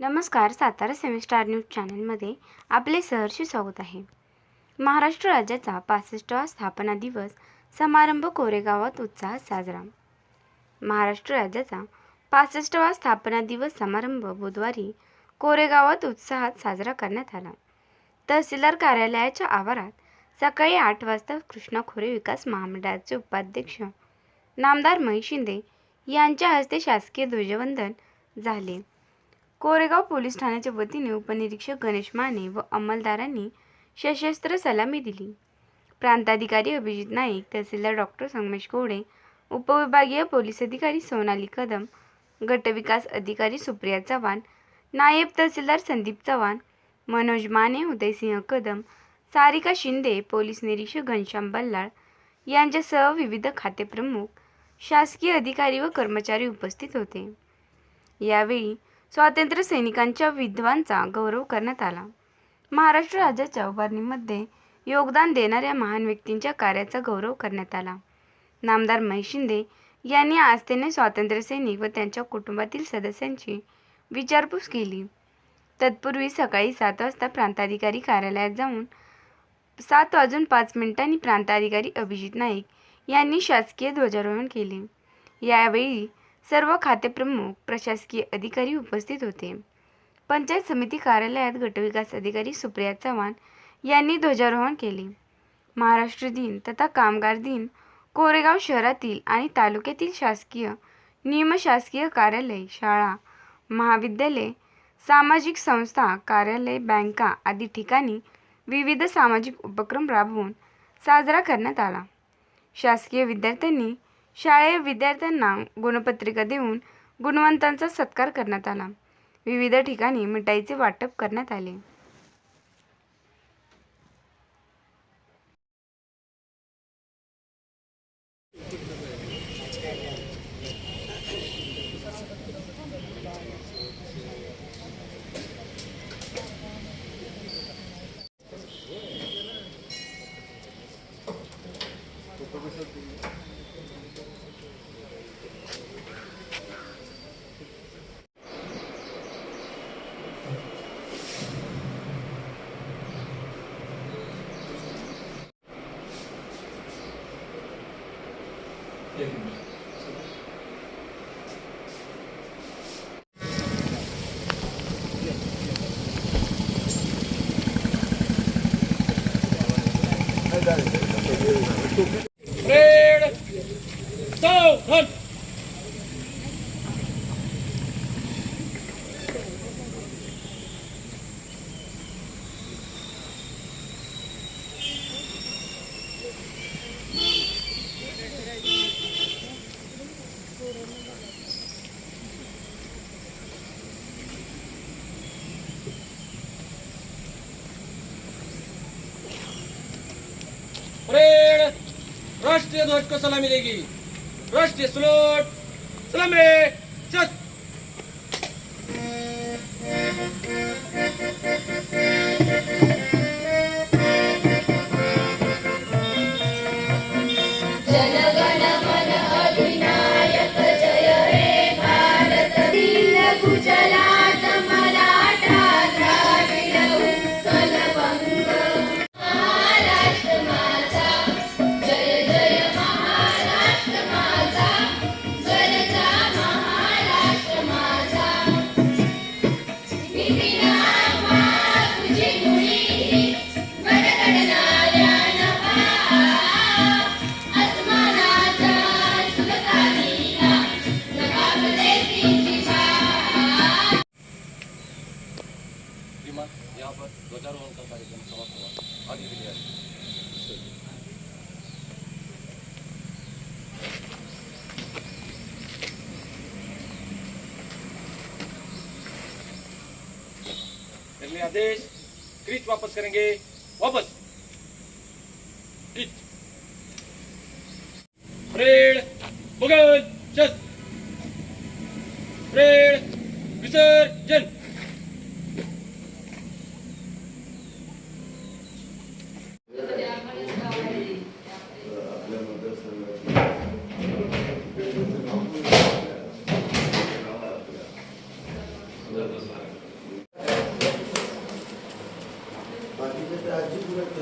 नमस्कार Satara semester news चॅनलमध्ये आपले सहर्ष स्वागत आहे. महाराष्ट्र राज्याचा पासष्टवा स्थापना दिवस समारंभ कोरेगावात उत्साहात साजरा. महाराष्ट्र राज्याचा पासष्टवा स्थापना दिवस समारंभ बुधवारी कोरेगावात उत्साहात साजरा करण्यात आला. तहसीलदार कार्यालयाच्या आवारात सकाळी आठ वाजता कृष्णा खोरे विकास महामंडळाचे उपाध्यक्ष नामदार महेश शिंदे यांच्या हस्ते शासकीय ध्वजवंदन झाले. कोरेगाव पोलीस ठाण्याच्या वतीने उपनिरीक्षक गणेश माने व अंमलदारांनी सशस्त्र सलामी दिली. प्रांताधिकारी अभिजित नाईक तहसीलदार डॉक्टर संगमेश कोवडे उपविभागीय पोलीस अधिकारी सोनाली कदम गटविकास अधिकारी सुप्रिया चव्हाण नायब तहसीलदार संदीप चव्हाण मनोज माने उदयसिंह कदम सारिका शिंदे पोलीस निरीक्षक घनश्याम बल्लाळ यांच्यासह विविध खातेप्रमुख शासकीय अधिकारी व कर्मचारी उपस्थित होते. यावेळी स्वातंत्र्य सैनिकांच्या विधवांचा गौरव करण्यात आला. महाराष्ट्र राज्याच्या उभारणीमध्ये योगदान देणाऱ्या महान व्यक्तींच्या कार्याचा गौरव करण्यात आला. नामदार महेश शिंदे यांनी आस्थेने स्वातंत्र्य सैनिक व त्यांच्या कुटुंबातील सदस्यांची विचारपूस केली. तत्पूर्वी सकाळी सात वाजता प्रांताधिकारी कार्यालयात जाऊन सात वाजून पाच मिनिटांनी प्रांताधिकारी अभिजित नाईक यांनी शासकीय ध्वजारोहण केले. यावेळी सर्व खातेप्रमुख प्रशासकीय अधिकारी उपस्थित होते. पंचायत समिती कार्यालयात गटविकास अधिकारी सुप्रिया चव्हाण यांनी ध्वजारोहण केले. महाराष्ट्र दिन तथा कामगार दिन कोरेगाव शहरातील आणि तालुक्यातील शासकीय निमशासकीय कार्यालय शाळा महाविद्यालय सामाजिक संस्था कार्यालय बँका आदी ठिकाणी विविध सामाजिक उपक्रम राबवून साजरा करण्यात आला. शासकीय विद्यार्थ्यांनी शाळेय विद्यार्थ्यांना गुणपत्रिका देऊन गुणवंतांचा सत्कार करण्यात आला. विविध ठिकाणी मिठाईचे वाटप करण्यात आले. Gracias. राष्ट्रीय ध्वज को सलामी देगी राष्ट्रीय स्लोट सलामी आदेश क्रीच वापस करेंगे वापस। रेड बगल चल परेड विसर्जन। आपल्या बाकी तर आजी पुरत